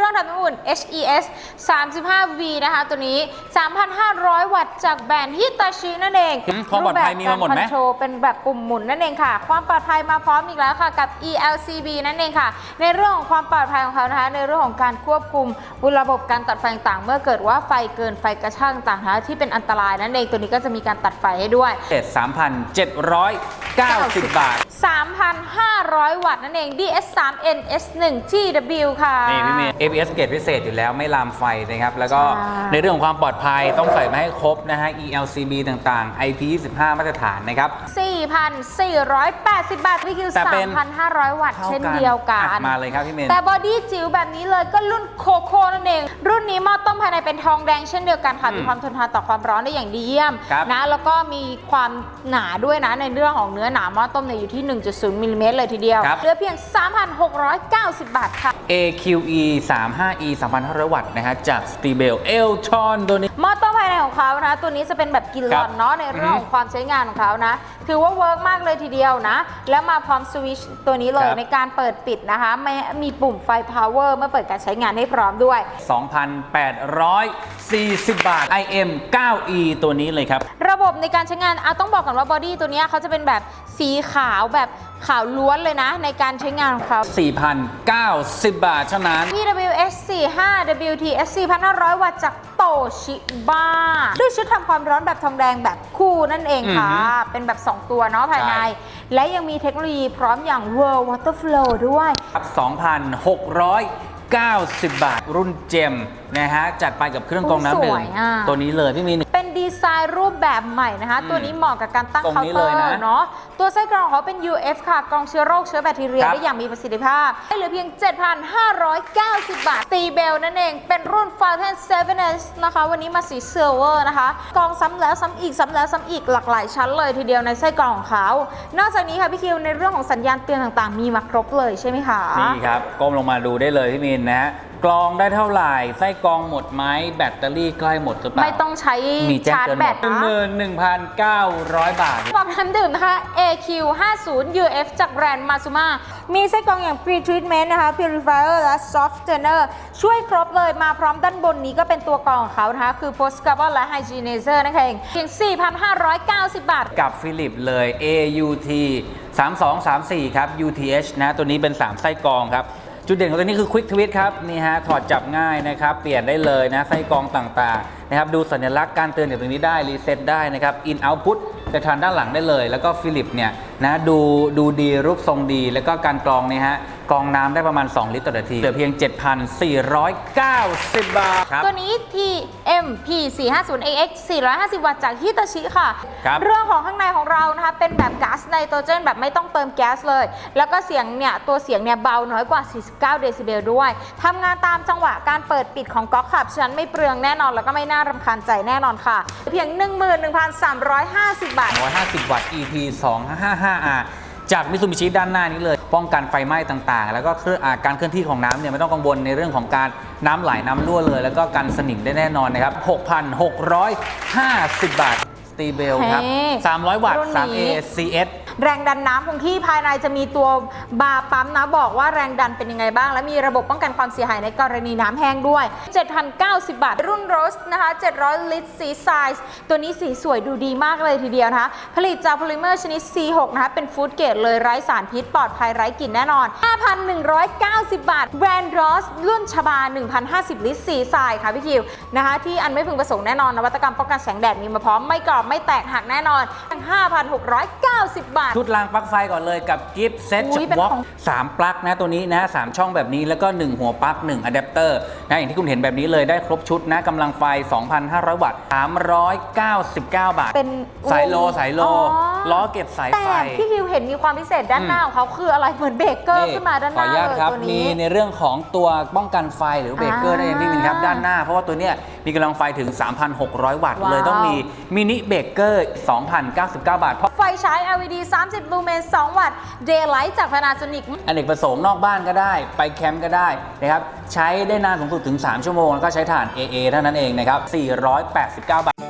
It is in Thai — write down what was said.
รื่องทำน้ำอุ่น HES 35V นะคะ ตัวนี้ 3,500 วัตต์จากแบรนด์ฮิตาชินั่นเองอืมความปลอดภัยมีมาหมดไหมรูปแบบกรคอนโทรลเป็นแบบปุ่มหมุนนั่นเองค่ะ ความปลอดภัยมาพร้อมอีกแล้วค่ะกับ ELCB นั่นเองค่ะ ในเรื่องของความปลอดภัยของเขานะคะ ในเรื่องของการควบคุมระบบการตัดไฟต่างๆเมื่อเกิดว่าไฟเกินไฟกระช่างต่างๆนะคะที่เป็นอันตรายนั่นเองตัวนี้ก็จะมีการตัดไฟให้ด้วยเจ็ด3,790 บาท 3,500 วัตต์นั่นเอง DS3N S1 GW ค่ะนี่พี่เมย์ ABS เกรดพิเศษอยู่แล้วไม่ลามไฟนะครับ แล้วก็ใช่ในเรื่องของความปลอดภัยต้องใส่มาให้ครบนะฮะ ELCB ต่างๆ IP25 มาตรฐานนะครับ 4,480 บาทพี่คิวแต่เป็น 3,500 วัตต์เช่นเดียวกัอันดมาเลยครับพี่เมย์แต่บอดี้จิ๋วแบบนี้เลยก็รุ่นโคโค่นั่นเอง รุ่นนี้หม้อต้มภายในเป็นทองแดงเช่นเดียวกันค่ะอืมมีความทนทานต่อความร้อนได้อย่างดีเยี่ยมครับนะแล้วก็มีความหนาด้วยนะในเรื่องของเนื้อหนาหม้อต้มเนี่ยอยู่ที่ 1.0มิลลิเมตรเลยทีเดียวครับเหลือเพียง 3,690 บาทค่ะ AQE 35E 3,500 วัตต์นะฮะจาก s t e b e l Elton ตัวนี้หม้อต้มภายในของเขานะ ตัวนี้จะเป็นแบบกิลลอนเนาะในเรื่องของความใช้งานของเขานะ ถือว่าเวิร์กมากเลยทีเดียวนะ แล้วมาพร้อมสวิตช์ตัวนี้เลยครับ ในการเปิดปิดนะคะไม่มีปุ่มไฟ power เมื่อเปิดการใช้งานให้พร้อมด้วย 2,840 บาท IM 9E ตัวนี้เลยครับ ระบบในการใช้งานเอาต้องบอกก่อนว่าบอดี้ตัวเนี้ยเขาจะเป็นแบบสีขาวแบบ ขาวล้วนเลยนะ ในการใช้งานของเขา 4,090 บาทเท่านั้น TWS 45 WTS 4,500 วัตต์จากโตชิบ้าด้วยชุดทำความร้อนแบบทองแดงแบบคู่นั่นเองค่ะอือหือเป็นแบบ 2 ตัวเนาะภายในใช่และยังมีเทคโนโลยีพร้อมอย่าง World Water Flow ด้วยครับ2,690 บาทรุ่นเจมนะฮะจัดไปกับเครื่องกรองน้ำสดื่วมยอะตัวนี้เลยพี่มินเป็น ดีไซน์รูปแบบใหม่นะคะอืมตัวนี้เหมาะกับการตั้งตรงเคานี้น์เตอเลยร์นะเนาะตัวไส้กรองของเขาเป็น UF ค่ะกรองเชื้อโรคเชื้อแบคทีเรียครับได้อย่างมีประสิทธิภาพได้เหลือเพียง 7,590 บาท ตีเบลนั่นเอง เป็นรุ่น f a l c o n 7S นะคะ วันนี้มาสีเซลเวอร์นะคะกรองซ้ำแล้วซ้ำอีกซ้ำแล้วซ้ำอีกหลากหลายชั้นเลยทีเดียวในไส้กรองของเขานอกจากนี้ค่ะพี่คิวในเรื่องของสัญญาณเตือนต่างๆ มีมาครบเลยใช่ไหมคะนี่ครับก้มลงมาดูได้เลยพี่มินนะฮะ กรองได้เท่าไหร่ ไส้กรองหมดไหมแบตเตอรี่ใกล้หมดหรือเปล่า ไม่ต้องใช้มีแจ้งชาร์จเตือนหแบมตดนะหมื่นหนึ่งพันเก้าร้อยบาทบอกน้ำดื่มนะคะ AQ50 UF จากแบรนด์ Mazuma มีไส้กรองอย่าง Pre Treatment นะคะ Purifier และ Softener ช่วยครบเลยมาพร้อมด้านบนนี้ก็เป็นตัวกรองของเขานะคะ คือ Post Carbon และ Hygienizer นั่นเองเพียง 4,590 บาท กับฟิลิปเลย AUT 3234 ครับ UTH นะ ตัวนี้เป็น 3 ไส้กรองครับ จุดเด่นของตัวนี้คือ Quick Twist ครับนี่ฮะถอดจับง่ายนะครับ เปลี่ยนได้เลยนะไส้กรองต่างๆนะครับดูสัญลักษณ์การเตือนจากตรงนี้ได้รีเซ็ตได้นะครับ In Output จะทานด้านหลังได้เลย แล้วก็ฟิลิปเนี่ย นะดูดูดีรูปทรงดีแล้วก็การกรองเนี่ยฮะกรองน้ำได้ประมาณ 2 ลิตรต่อนาที เหลือเพียง 7,490 บาทครับ ตัวนี้ TMP 450 AX 450 วัตต์จากฮิตาชิค่ะ ครับเรื่องของข้างในของเรานะคะ เป็นแบบก๊าซไนโตรเจนแบบไม่ต้องเติมแก๊สเลย แล้วก็เสียงเนี่ย ตัวเสียงเนี่ยเบาน้อยกว่า 49 เดซิเบลด้วยทำงานตามจังหวะการเปิดปิดของก๊อกขับฉะนั้นไม่เปลืองแน่นอนแล้วก็ไม่น่ารำคาญใจแน่นอนค่ะ เพียง 11,350 บาท150 วัตต์ EP 255R จากมิ t ูบิชิด้านหน้านี้เลย ป้องกันไฟไหม้ต่างๆ แล้วก็เครื่องอาการเคลื่อนที่ของน้ำเนี่ยไม่ต้องกังวลในเรื่องของการน้ำไหลน้ำรั่วเลย แล้วก็กันสนิมได้แน่นอนนะครับ 6,650 บาทสตีเบลครับเฮ้300 วัตต์รุ่นนี้ 3A CS แรงดันน้ำคงที่ภายในจะมีตัวบาร์ปั๊มนะบอกว่าแรงดันเป็นยังไงบ้าง และมีระบบป้องกันความเสียหายในกรณีน้ำแห้งด้วย 7,090 บาท รุ่นโรสนะคะ 700 ลิตรสีไซส์ตัวนี้สีสวยดูดีมากเลยทีเดียวนะคะ ผลิตจากโพลิเมอร์ชนิด C6 นะคะเป็นฟู้ดเกรดเลยไร้สารพิษปลอดภัยไร้กลิ่นแน่นอน 5,190 บาท แบรนด์โรสรุ่นชบา 1,050 ลิตรสีไซส์ค่ะพี่คิวนะคะที่อันไม่พึงประสงค์แน่นอนนวัตกรรมป้องกันแสงแดดมีมาพร้อมไม่กรอบไม่แตกหักแน่นอน5,690 บาทชุดรางปลั๊กไฟก่อนเลยกับกิฟต์เซ็ตอุ๊จากยเป็นวอล์กของ สามปลั๊กนะตัวนี้นะสามช่องแบบนี้แล้วก็ 1 หัวปลั๊ก1อะแดปเตอร์นะอย่างที่คุณเห็นแบบนี้เลยได้ครบชุดนะกำลังไฟ 2,500 วัตต์399 บาท เป็นสายโลวงสายโลอ๋อล้อเก็บสายแต่ไฟพี่คิวเห็นมีความพิเศษด้านหน้าของเขาคืออะไรเหมือนเบรกเกอร์ขึ้นมาด้านหขอน้าอนุญาตเลยครับตัวมีนี้ ในเรื่องของตัวป้องกันไฟหรือเบรกเกอร์อ่าได้ยังพี่มินครับด้านหน้า เพราะว่าตัวเนี้ยมีกำลังไฟถึง 3,600 วัตต์ว้าว เลยต้องมีมินิเบรกเกอร์2,099 บาทเพราะ ไฟใช้ LED 30ลูเมน 2 วัตต์ Daylight จาก Panasonic อเนกประสงค์นอกบ้านก็ได้ ไปแคมป์ก็ได้นะครับ ใช้ได้นานสูงสุดถึง 3 ชั่วโมง แล้วก็ใช้ถ่าน AA เท่านั้นเองนะครับ 489 บาท